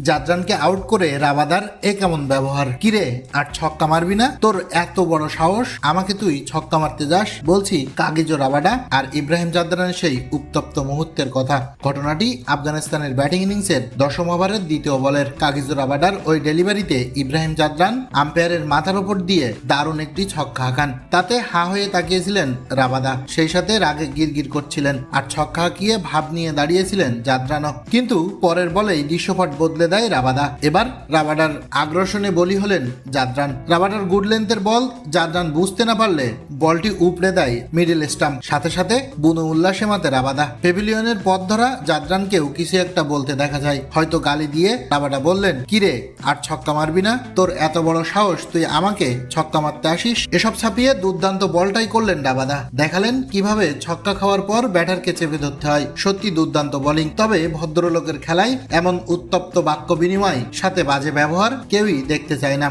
জাদরানকে out করে রাবাদার, এ কেমন ব্যবহার? কিরে আর ছক্কা মারবি না? তোর এত বড় সাহস? আমাকে তুই ছক্কা মারতে যাস? বলছি, কাগিজো রাবাডা। আর ইব্রাহিম জাদরানের সেই উত্তপ্ত মুহূর্তের কথা। ঘটনাটি আফগানিস্তানের ব্যাটিং ইনিংসের দশম ওভারের দ্বিতীয় বলের কাগিজো রাবাডার ওই ডেলিভারিতে ইব্রাহিম জাদরান আম্পায়ারের মাথার ওপর দিয়ে দারুণ একটি ছক্কা হাঁকান। তাতে হা হয়ে তাকিয়েছিলেন রাবাদা। সেই সাথে রাগে গিরগির করছিলেন। আর ছক্কা হাঁকিয়ে ভাব নিয়ে দাঁড়িয়েছিলেন জাদরানও। কিন্তু পরের বলেই দৃশ্যপট বদলে দেয় রাবাদা। এবার রাবাডার আগ্রাসনে বলি হলেন জাদরান। রাবাডার গুড লেন্থের বল জাদরান বুঝতে না পারলে বলটি উপড়ে দেয় মিডল স্টাম্প সাথে সাথে বুনো উল্লাসে মাতে রাবাদা। পেভিলিয়নের পথ ধরা জাদরানকেও কিছু একটা বলতে দেখা যায়। হয়তো গালি দিয়ে রাবাডা বললেন, কিরে, আর ছক্কা মারবি না? তোর এত বড় সাহস, তুই আমাকে ছক্কা মারতে আসিস? এসব ছাপিয়ে দুর্দান্ত বলটাই করলেন রাবাদা। দেখালেন কীভাবে ছক্কা খাওয়ার পর ব্যাটারকে চেপে ধরতে হয়। সত্যি দুর্দান্ত বোলিং তবে ভদ্রলোকের খেলায় এমন উত্তপ্ত বাক্য বিনিময় সাথে বাজে ব্যবহার কেউই দেখতে চায় না।